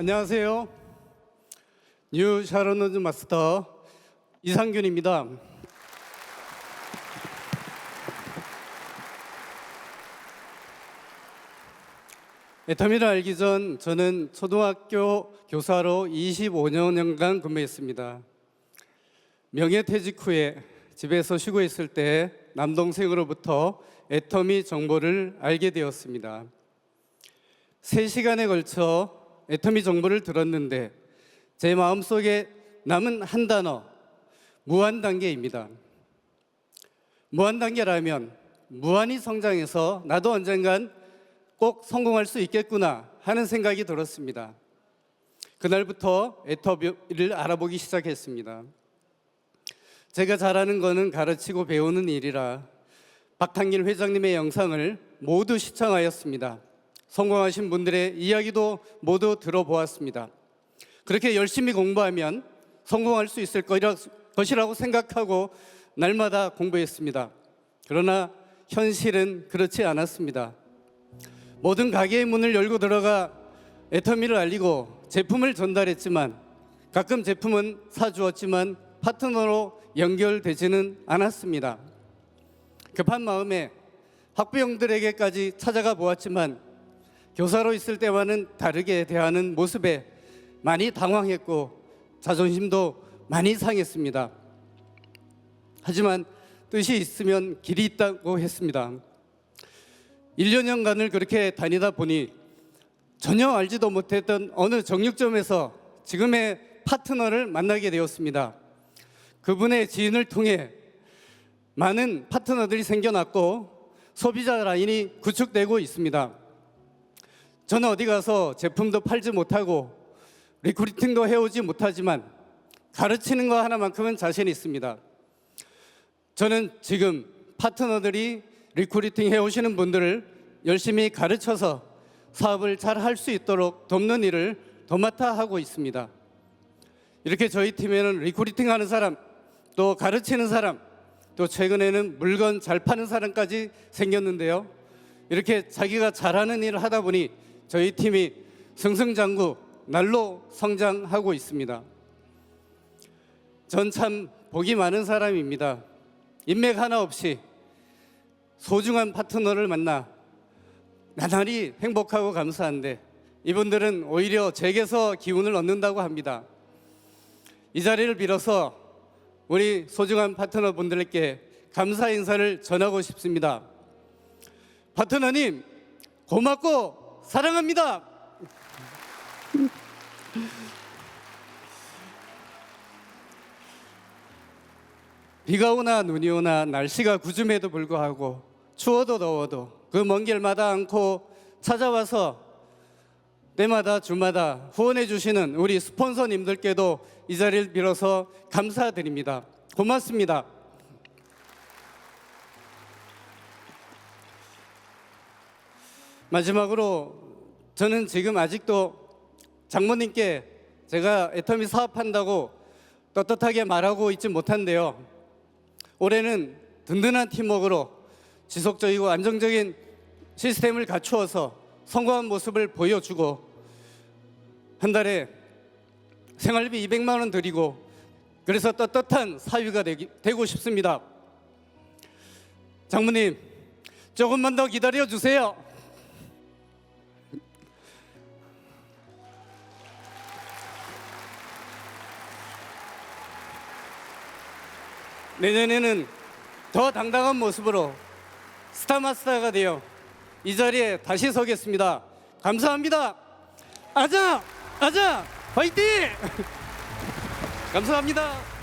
안녕하세요. 뉴 샤론노즈 마스터 이상균입니다. 애터미를 알기 전 저는 초등학교 교사로 25년간 근무했습니다. 명예퇴직 후에 집에서 쉬고 있을 때 남동생으로부터 애터미 정보를 알게 되었습니다. 3시간에 걸쳐 애터미 정보를 들었는데 제 마음속에 남은 한 단어 무한 단계입니다. 무한 단계라면 무한히 성장해서 나도 언젠간 꼭 성공할 수 있겠구나 하는 생각이 들었습니다. 그날부터 애터미를 알아보기 시작했습니다. 제가 잘하는 거는 가르치고 배우는 일이라 박한길 회장님의 영상을 모두 시청하였습니다. 성공하신 분들의 이야기도 모두 들어보았습니다. 그렇게 열심히 공부하면 성공할 수 있을 것이라고 생각하고 날마다 공부했습니다. 그러나 현실은 그렇지 않았습니다. 모든 가게의 문을 열고 들어가 애터미를 알리고 제품을 전달했지만 가끔 제품은 사주었지만 파트너로 연결되지는 않았습니다. 급한 마음에 학부형들에게까지 찾아가 보았지만 교사로 있을 때와는 다르게 대하는 모습에 많이 당황했고 자존심도 많이 상했습니다. 하지만 뜻이 있으면 길이 있다고 했습니다. 1년여간을 그렇게 다니다 보니 전혀 알지도 못했던 어느 정육점에서 지금의 파트너를 만나게 되었습니다. 그분의 지인을 통해 많은 파트너들이 생겨났고 소비자 라인이 구축되고 있습니다. 저는 어디 가서 제품도 팔지 못하고 리크루팅도 해오지 못하지만 가르치는 거 하나만큼은 자신 있습니다. 저는 지금 파트너들이 리크루팅 해오시는 분들을 열심히 가르쳐서 사업을 잘 할 수 있도록 돕는 일을 도맡아 하고 있습니다. 이렇게 저희 팀에는 리크루팅 하는 사람, 또 가르치는 사람, 또 최근에는 물건 잘 파는 사람까지 생겼는데요. 이렇게 자기가 잘하는 일을 하다 보니 저희 팀이 승승장구 날로 성장하고 있습니다. 전 참 복이 많은 사람입니다. 인맥 하나 없이 소중한 파트너를 만나 나날이 행복하고 감사한데 이분들은 오히려 제게서 기운을 얻는다고 합니다. 이 자리를 빌어서 우리 소중한 파트너 분들께 감사 인사를 전하고 싶습니다. 파트너님 고맙고 사랑합니다. 비가 오나 눈이 오나 날씨가 구즘에도 불구하고 추워도 더워도 그 먼 길마다 않고 찾아와서 때마다 주마다 후원해 주시는 우리 스폰서님들께도 이 자리를 빌어서 감사드립니다. 고맙습니다. 마지막으로 저는 지금 아직도 장모님께 제가 애터미 사업한다고 떳떳하게 말하고 있지 못한데요. 올해는 든든한 팀워크로 지속적이고 안정적인 시스템을 갖추어서 성공한 모습을 보여주고 한 달에 생활비 200만 원 드리고 그래서 떳떳한 사위가 되기, 되고 싶습니다. 장모님 조금만 더 기다려 주세요. 내년에는 더 당당한 모습으로 스타마스터가 되어 이 자리에 다시 서겠습니다. 감사합니다. 아자! 아자! 화이팅! 감사합니다.